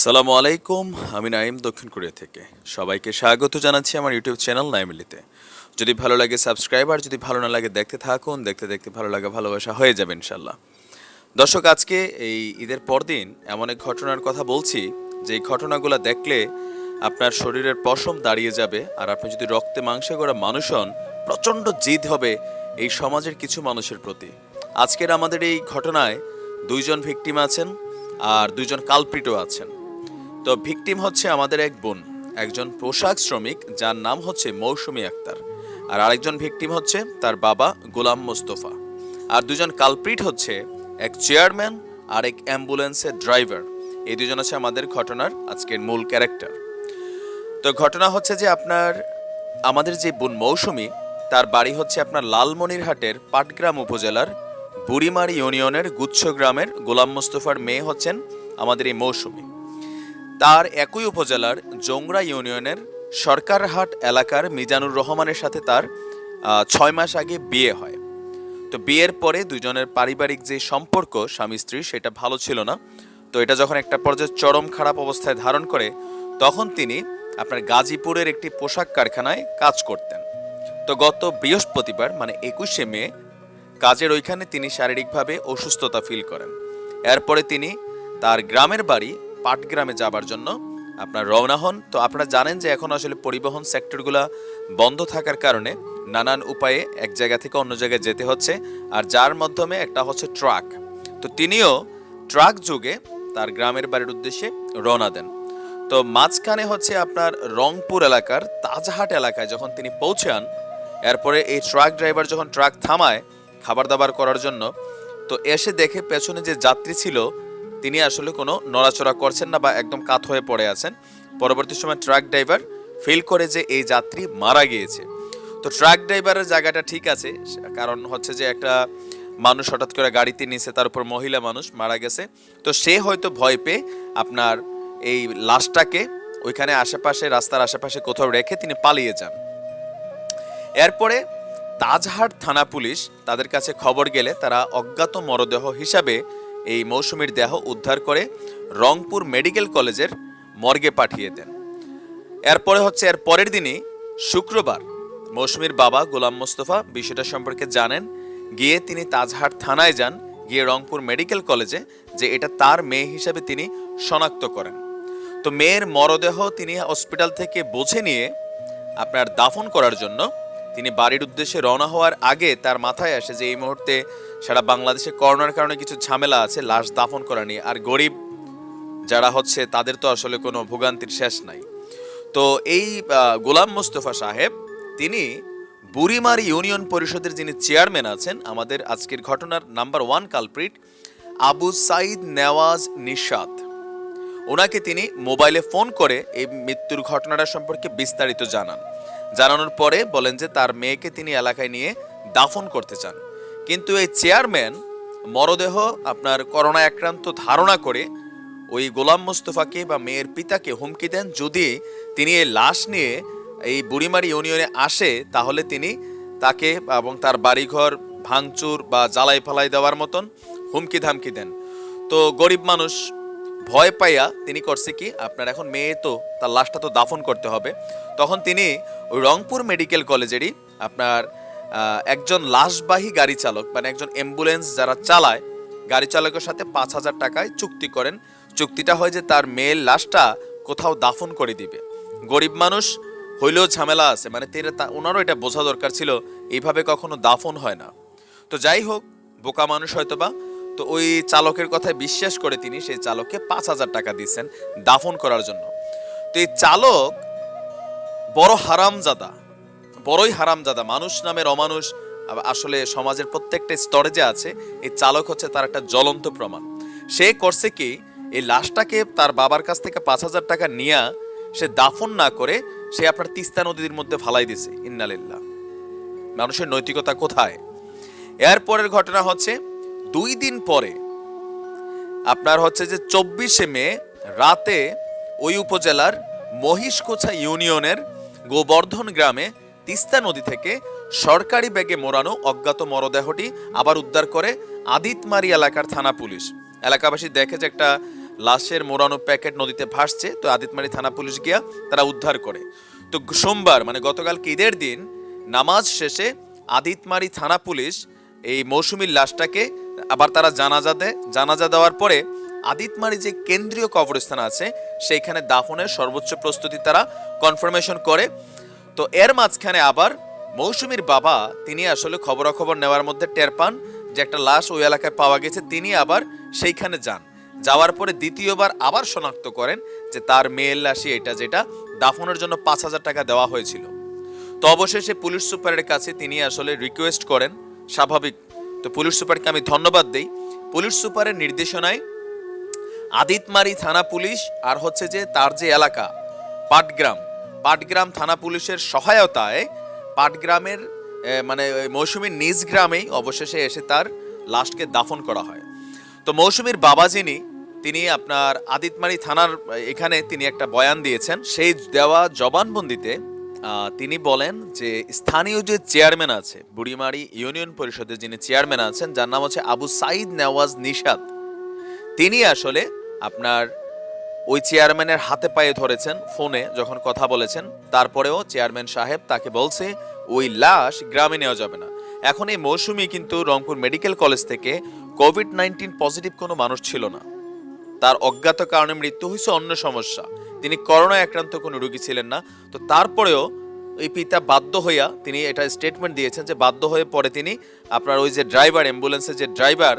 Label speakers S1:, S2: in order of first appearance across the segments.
S1: সালামু আলাইকুম, আমি নাইম দক্ষিণ কোরিয়া থেকে। সবাইকে স্বাগত জানাচ্ছি আমার ইউটিউব চ্যানেল নাইমিলিতে যদি ভালো লাগে সাবস্ক্রাইব, আর যদি ভালো না লাগে দেখতে থাকুন, দেখতে দেখতে ভালো লাগা ভালোবাসা হয়ে যাবে ইনশাল্লাহ দর্শক, আজকে এই ঈদের পরদিন এমন এক ঘটনার কথা বলছি যে এই ঘটনাগুলো দেখলে আপনার শরীরের পশম দাঁড়িয়ে যাবে, আর আপনি যদি রক্তে মাংসে গড়া মানুষ হন, প্রচণ্ড জিদ হবে এই সমাজের কিছু মানুষের প্রতি। আজকের আমাদের এই ঘটনায় দুইজন ভিকটিম আছেন, আর দুইজন কালপ্রিটও আছেন। তো ভিকটিম হচ্ছে আমাদের এক বোন, একজন পোশাক শ্রমিক যার নাম হচ্ছে মৌসুমী আক্তার। আর আরেকজন ভিকটিম হচ্ছে তার বাবা গোলাম মোস্তফা। আর দুজন কালপ্রিট হচ্ছে এক চেয়ারম্যান, আর এক অ্যাম্বুলেন্সের ড্রাইভার। এই দুজন হচ্ছে আমাদের ঘটনার আজকের মূল ক্যারেক্টার। তো ঘটনা হচ্ছে যে আপনার, আমাদের যে বোন মৌসুমী, তার বাড়ি হচ্ছে আপনার লালমনিরহাটের পাটগ্রাম উপজেলার বুড়িমারি ইউনিয়নের গুচ্ছ গ্রামের গোলাম মোস্তফার মেয়ে হচ্ছেন আমাদের এই মৌসুমী। তার একই উপজেলার জোংরা ইউনিয়নের সরকারহাট এলাকার মিজানুর রহমানের সাথে তার ছয় মাস আগে বিয়ে হয়। তো বিয়ের পরে দুজনের পারিবারিক যে সম্পর্ক স্বামী স্ত্রী, সেটা ভালো ছিল না। তো এটা যখন একটা পর্যায়ে চরম খারাপ অবস্থায় ধারণ করে, তখন তিনি আপনার গাজীপুরের একটি পোশাক কারখানায় কাজ করতেন। তো গত বৃহস্পতিবার মানে একুশে মে, কাজের ওইখানে তিনি শারীরিকভাবে অসুস্থতা ফিল করেন। এরপরে তিনি তার গ্রামের বাড়ি পাটগ্রামে যাবার জন্য আপনার রওনা হন। তো আপনারা জানেন যে এখন আসলে পরিবহন সেক্টরগুলা বন্ধ থাকার কারণে নানান উপায়ে এক জায়গা থেকে অন্য জায়গায় যেতে হচ্ছে, আর যার মাধ্যমে একটা হচ্ছে ট্রাক। তো তিনিও ট্রাক যুগে তার গ্রামের বাড়ির উদ্দেশ্যে রওনা দেন। তো মাঝখানে হচ্ছে আপনার রংপুর এলাকার তাজহাট এলাকায় যখন তিনি পৌঁছান এরপরে এই ট্রাক ড্রাইভার যখন ট্রাক থামায় খাবার দাবার করার জন্য, তো এসে দেখে পেছনে যে যাত্রী ছিল তিনি আসলে কোনো নড়াচড়া করছেন না বা একদম কাত হয়ে পড়ে আছেন। পরবর্তী সময় ট্রাক ড্রাইভার ফিল করে যে এই যাত্রী মারা গিয়েছে। তো ট্রাক ড্রাইভারের জায়গাটা ঠিক আছে, কারণ হচ্ছে যে একটা মানুষ হঠাৎ করে গাড়িতে নিচে তার উপর মহিলা মানুষ মারা গেছে। তো সে হয়তো ভয় পেয়ে আপনার এই লাশটাকে ওইখানে আশেপাশে, রাস্তার আশেপাশে কোথাও রেখে তিনি পালিয়ে যান। এরপরে তাজহাট থানা পুলিশ তাদের কাছে খবর গেলে তারা অজ্ঞাত মরদেহ হিসাবে এই মৌসুমীর দেহ উদ্ধার করে রংপুর মেডিকেল কলেজের মর্গে পাঠিয়ে দেন। এরপরে হচ্ছে এর পরের দিনই শুক্রবার মৌসুমীর বাবা গোলাম মোস্তফা বিষয়টা সম্পর্কে জানেন। গিয়ে তিনি তাজহাট থানায় যান, গিয়ে রংপুর মেডিকেল কলেজে যে এটা তার মেয়ে হিসাবে তিনি শনাক্ত করেন। তো মেয়ের মরদেহ তিনি হসপিটাল থেকে বুঝে নিয়ে আপনার দাফন করার জন্য তিনি বাড়ির উদ্দেশ্যে রওনা হওয়ার আগে তার মাথায় আসে যে এই মুহূর্তে সারা বাংলাদেশে করোনার কারণে কিছু ঝামেলা আছে, লাশ দাফন করা নিয়ে। আর গরিব যারা হচ্ছে, তাদের তো আসলে কোনো ভোগান্তির শেষ নাই। তো এই গোলাম মোস্তফা সাহেব, তিনি বুড়িমারি ইউনিয়ন পরিষদের যিনি চেয়ারম্যান আছেন, আমাদের আজকের ঘটনার number one culprit, Abu Saeed Newaz Nishad ওনাকে তিনি মোবাইলে ফোন করে এই মৃত্যুর ঘটনাটা সম্পর্কে বিস্তারিত জানান। জানানোর পরে বলেন যে, তার মেয়েকে তিনি এলাকায় নিয়ে দাফন করতে চান। কিন্তু এই চেয়ারম্যান মরদেহ আপনার করোনা আক্রান্ত ধারণা করে ওই গোলাম মোস্তফাকে বা মেয়ের পিতাকে হুমকি দেন। যদি তিনি এই লাশ নিয়ে এই বুড়িমারি ইউনিয়নে আসে, তাহলে তিনি তাকে এবং তার বাড়িঘর, ভাঙচুর বা জ্বালাই ফালাই দেওয়ার মতন হুমকি ধামকি দেন। তো গরিব মানুষ ভয় পাইয়া তিনি করছে কি, আপনার এখন মেয়ে তো, তার লাশটা তো দাফন করতে হবে। তখন তিনি রংপুর মেডিকেল কলেজেরই আপনার একজন লাশবাহী গাড়ি চালক মানে একজন অ্যাম্বুলেন্স যারা চালায়, গাড়ি চালকের সাথে পাঁচ হাজার টাকায় চুক্তি করেন। চুক্তিটা হয় যে তার মেয়ের লাশটা কোথাও দাফন করে দিবে। গরিব মানুষ হইলেও ঝামেলা আছে মানে তিনি ওনারও এটা বোঝা দরকার ছিল, এইভাবে কখনো দাফন হয় না। তো যাই হোক, বোকা মানুষ হয়তোবা, তো ওই চালকের কথায় বিশ্বাস করে তিনি সেই চালককে পাঁচ হাজার টাকা দিয়েছেন দাফন করার জন্য। তো এই চালক বড় হারামজাদা বড়ই হারামজাদা, মানুষ নামের অমানুষ। আসলে সমাজের প্রত্যেকটা স্তরে যে আছে, এই চালক হচ্ছে তার একটা জ্বলন্ত প্রমাণ। সে করছে কি, এই লাশটাকে তার বাবার কাছ থেকে পাঁচ হাজার টাকা নিয়ে সে দাফন না করে সে আপনার তিস্তা নদীর মধ্যে ফালাই দিছে, ইন্নালিল্লাহ। মানুষের নৈতিকতা কোথায়? এরপরের ঘটনা হচ্ছে, দুই দিন পরে আপনার হচ্ছে যে চব্বিশে মে রাতে ওই উপজেলার মহিষকোছা ইউনিয়নের গোবর্ধন গ্রামে তিস্তা নদী থেকে সরকারি ব্যাগে মোড়ানো অজ্ঞাত মরদেহটি আবার উদ্ধার করে আদিতমারি এলাকার থানা পুলিশ। এলাকাবাসী দেখে যে একটা লাশের মোড়ানো প্যাকেট নদীতে ভাসছে, তো আদিতমারি থানা পুলিশ গিয়া তারা উদ্ধার করে। তো সোমবার মানে গতকাল ঈদের দিন, নামাজ শেষে আদিতমারি থানা পুলিশ এই মৌসুমীর লাশটাকে আবার তারা জানাজা দেয় জানাজা দেওয়ার পরে আদিতমারি যে কেন্দ্রীয় কবরস্থান আছে, সেইখানে দাফনের সর্বোচ্চ প্রস্তুতি তারা কনফার্মেশন করে। তো এর মাঝখানে আবার মৌসুমীর বাবা, তিনি আসলে খবরাখবর নেওয়ার মধ্যে টের পান যে একটা লাশ ওই এলাকায় পাওয়া গেছে। তিনি আবার সেইখানে যান। যাওয়ার পরে দ্বিতীয়বার আবার শনাক্ত করেন যে তার মেয়ের লাশই এটা যেটা দাফনের জন্য পাঁচ হাজার টাকা দেওয়া হয়েছিল। তো অবশেষে পুলিশ সুপারের কাছে তিনি আসলে রিকোয়েস্ট করেন, স্বাভাবিক। তো পুলিশ সুপারকে আমি ধন্যবাদ দিই। পুলিশ সুপারের নির্দেশনায় আদিতমারি থানা পুলিশ আর হচ্ছে যে তার যে এলাকা, পাটগ্রাম পাটগ্রাম থানা পুলিশের সহায়তায় পাটগ্রামের মানে মৌসুমীর নিজ গ্রামেই অবশেষে এসে তার লাশকে দাফন করা হয়। তো মৌসুমীর বাবা যিনি, তিনি আপনার আদিতমারি থানার, এখানে তিনি একটা বয়ান দিয়েছেন। সেই দেওয়া জবানবন্দিতে তিনি বলেন যে স্থানীয় যে চেয়ারম্যান আছে, বুড়িমারি ইউনিয়ন পরিষদের যিনি চেয়ারম্যান আছেন, যার নাম হচ্ছে আবু সাইদ নেওয়াজ নিশাদ তিনি আসলে আপনার ওই চেয়ারম্যানের হাতে পায়ে ধরেছেন ফোনে যখন কথা বলেছেন। তারপরেও চেয়ারম্যান সাহেব তাকে বলছে, ওই লাশ গ্রামে নেওয়া যাবে না। এখন এই মৌসুমি কিন্তু রংপুর মেডিকেল কলেজ থেকে কোভিড নাইন্টিন পজিটিভ কোনো মানুষ ছিল না। তার অজ্ঞাত কারণে মৃত্যু হয়েছে অন্য সমস্যা। তিনি করোনায় আক্রান্ত কোনো রোগী ছিলেন না। তো তারপরেও এই পিতা বাধ্য হইয়া তিনি এটা স্টেটমেন্ট দিয়েছেন যে বাধ্য হয়ে পরে তিনি আপনার ওই যে ড্রাইভার অ্যাম্বুলেন্সের যে ড্রাইভার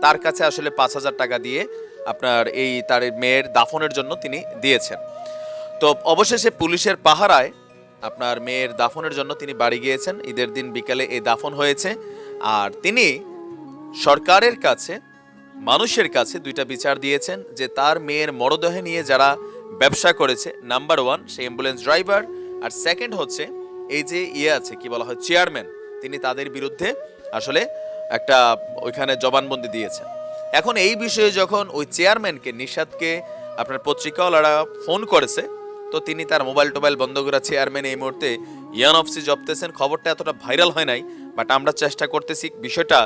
S1: তার কাছে আসলে পাঁচ হাজার টাকা দিয়ে আপনার এই তার মেয়ের দাফনের জন্য তিনি দিয়েছেন। তো অবশেষে পুলিশের পাহারায় আপনার মেয়ের দাফনের জন্য তিনি বাড়ি গিয়েছেন। ঈদের দিন বিকালে এই দাফন হয়েছে। আর তিনি সরকারের কাছে, মানুষের কাছে দুইটা বিচার দিয়েছেন যে তার মেয়ের মরদেহ নিয়ে যারা ব্যবসা করেছে, নাম্বার ওয়ান সে অ্যাম্বুলেন্স ড্রাইভার, আর সেকেন্ড হচ্ছে এই যে ইয়ে আছে, কি বলা হয়, চেয়ারম্যান, তিনি তাদের বিরুদ্ধে আসলে একটা ওইখানে জবানবন্দি দিয়েছেন। এখন এই বিষয়ে যখন ওই চেয়ারম্যানকে, নিষাদকে, আপনার পত্রিকাওয়ালারা ফোন করেছে, তো তিনি তার মোবাইল টোবাইল বন্ধ করে চেয়ারম্যান এই মুহূর্তে ইয়ান অফিসে জপতেছেন খবরটা এতটা ভাইরাল হয় নাই, বাট আমরা চেষ্টা করতেছি বিষয়টা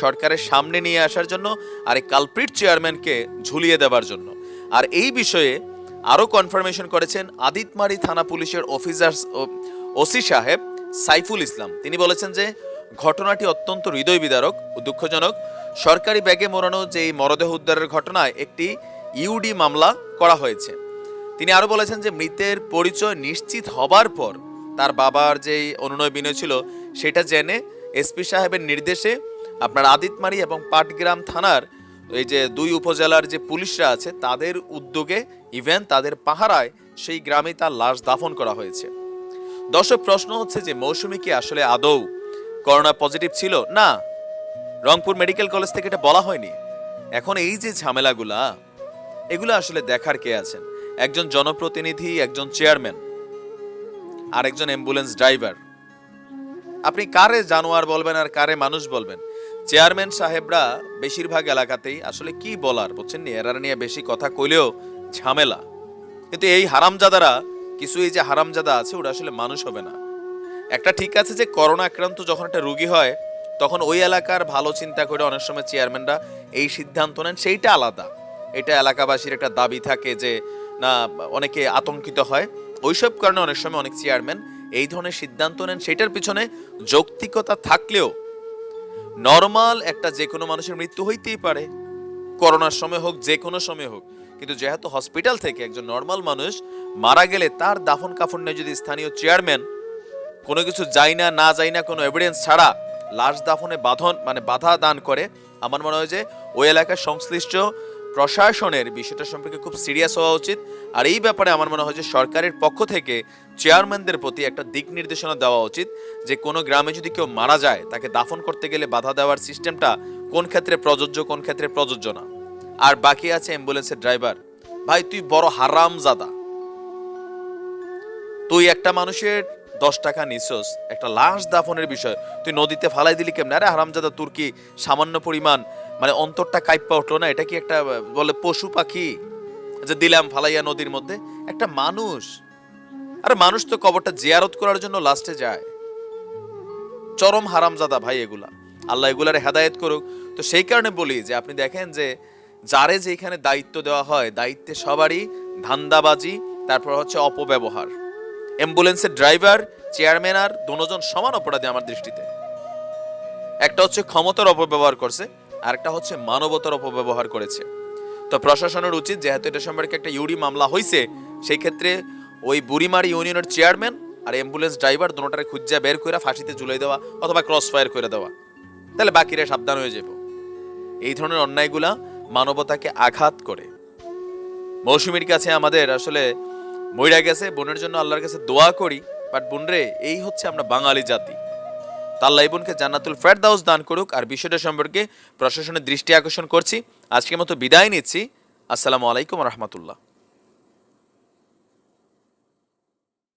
S1: সরকারের সামনে নিয়ে আসার জন্য আর এই কালপ্রিট চেয়ারম্যানকে ঝুলিয়ে দেওয়ার জন্য। আর এই বিষয়ে আরও কনফার্মেশন করেছেন আদিতমারি থানা পুলিশের অফিসার ওসি সাহেব সাইফুল ইসলাম। তিনি বলেছেন যে, ঘটনাটি অত্যন্ত হৃদয় বিদারক ও দুঃখজনক। সরকারি ব্যাগে মোড়ানো যে মরদেহ উদ্ধারের ঘটনায় একটি ইউডি মামলা করা হয়েছে। তিনি আরও বলেছেন যে মৃতের পরিচয় নিশ্চিত হবার পর তার বাবার যে অনুনয় বিনয় ছিল, সেটা জেনে এসপি সাহেবের নির্দেশে আপনার আদিতমারি এবং পাটগ্রাম থানার এই যে দুই উপজেলার যে পুলিশরা আছে, তাদের উদ্যোগে ইভেন তাদের পাহারায় সেই গ্রামে তার লাশ দাফন করা হয়েছে। দর্শক, প্রশ্ন হচ্ছে যে মৌসুমী কি আসলে আদৌ করোনা পজিটিভ ছিল? না রংপুর মেডিকেল কলেজ থেকে এটা বলা হয়নি। এখন এই যে ঝামেলাগুলা, এগুলো আসলে দেখার কে আছেন? একজন জনপ্রতিনিধি, একজন চেয়ারম্যান আর একজন অ্যাম্বুলেন্স ড্রাইভার। আপনি কারে জানোয়ার বলবেন আর কারে মানুষ বলবেন? চেয়ারম্যান সাহেবরা বেশিরভাগ এলাকাতেই আসলে কি বলার, বুঝছেন নি? এরা নিয়ে বেশি কথা কইলেও ঝামেলা। কিন্তু এই হারামজাদারা, কিছু এই যে হারামজাদা আছে, ওরা আসলে মানুষ হবে না। একটা ঠিক আছে যে করোনা আক্রান্ত যখন একটা রুগী হয় তখন ওই এলাকার ভালো চিন্তা করে অনেক সময় চেয়ারম্যানরা এই সিদ্ধান্ত নেন, সেইটা আলাদা। এটা এলাকাবাসীর একটা দাবি থাকে যে, না, অনেকে আতঙ্কিত হয়। ওইসব কারণে অনেক সময় অনেক চেয়ারম্যান এই ধরনের সিদ্ধান্ত নেন, সেটার পিছনে যৌক্তিকতা থাকলেও নর্মাল একটা যে কোনো মানুষের মৃত্যু হইতেই পারে। করোনার সময় হোক যে কোনো সময় হোক। কিন্তু যেহেতু হসপিটাল থেকে একজন নর্মাল মানুষ মারা গেলে তার দাফন কাফন নিয়ে যদি স্থানীয় চেয়ারম্যান কোনো কিছু যাই না না যাই না কোনো এভিডেন্স ছাড়া লাশ দাফনে বাঁধন মানে বাধা দান করে। আমার মনে হয় যে ওই এলাকার সংশ্লিষ্ট প্রশাসনের বিষয়টা সম্পর্কে খুব সিরিয়াস হওয়া উচিত। আর এই ব্যাপারে আমার মনে হয় যে সরকারের পক্ষ থেকে চেয়ারম্যানদের প্রতি একটা দিক নির্দেশনা দেওয়া উচিত যে কোনো গ্রামে যদি কেউ মারা যায়, তাকে দাফন করতে গেলে বাধা দেওয়ার সিস্টেমটা কোন ক্ষেত্রে প্রযোজ্য, কোন ক্ষেত্রে প্রযোজ্য না। আর বাকি আছে অ্যাম্বুলেন্সের ড্রাইভার। ভাই, তুই বড় হারাম জাদা তুই একটা মানুষের দশ টাকা নিছস। একটা লাশ দাফনের বিষয়। তুই নদীতে ফালাই দিলি কেমন? আরে হারামজাদা তোর কি সামান্য পরিমাণ। মানে অন্তরটা কাইপ্পা উঠল না? এটা কি একটা বলে পশু পাখি? যে দিলাম ফালাইয়া নদীর মধ্যে। একটা মানুষ। আরে মানুষ তো কবরটা জিয়ারত করার জন্য লাস্টে যায়। চরম হারামজাদা ভাই এগুলা। আল্লাহ এগুলার হেদায়েত করুক। তো সেই কারণে বলি যে, আপনি দেখেন যে, যারে যেখানে দায়িত্ব দেওয়া হয়, দায়িত্বে সবারই ধান্দাবাজি, তারপর হচ্ছে অপব্যবহার। অ্যাম্বুলেন্সের ড্রাইভার, চেয়ারম্যান আর দুজন সমান অপরাধী আমার দৃষ্টিতে। একটা হচ্ছে ক্ষমতার অপব্যবহার করছে আর একটা হচ্ছে মানবতার অপব্যবহার করেছে। তো প্রশাসনের উচিত, যেহেতু এটা সম্পর্কে একটা ইউডি মামলা হয়েছে সেই ক্ষেত্রে ওই বুড়িমারি ইউনিয়নের চেয়ারম্যান আর অ্যাম্বুলেন্স ড্রাইভার দুটারে খুঁজা বের করে ফাঁসিতে ঝুলাই দেওয়া অথবা ক্রস ফায়ার করে দেওয়া। তাহলে বাকিরা সাবধান হয়ে যাব। এই ধরনের অন্যায়গুলা মানবতাকে আঘাত করে। মৌসুমীর কাছে আমাদের আসলে মইরা গেছে, বোনের জন্য আল্লাহর কাছে দোয়া করি বাট বোন রে, এই হচ্ছে আমরা বাঙালি জাতি। তাল্লাহ বোনকে জান্নাতুল ফেরদাউস দান করুক, আর বিষয়টা সম্পর্কে প্রশাসনের দৃষ্টি আকর্ষণ করছি। আজকের মতো বিদায় নিচ্ছি। আসসালামু আলাইকুম রহমতুল্লাহ।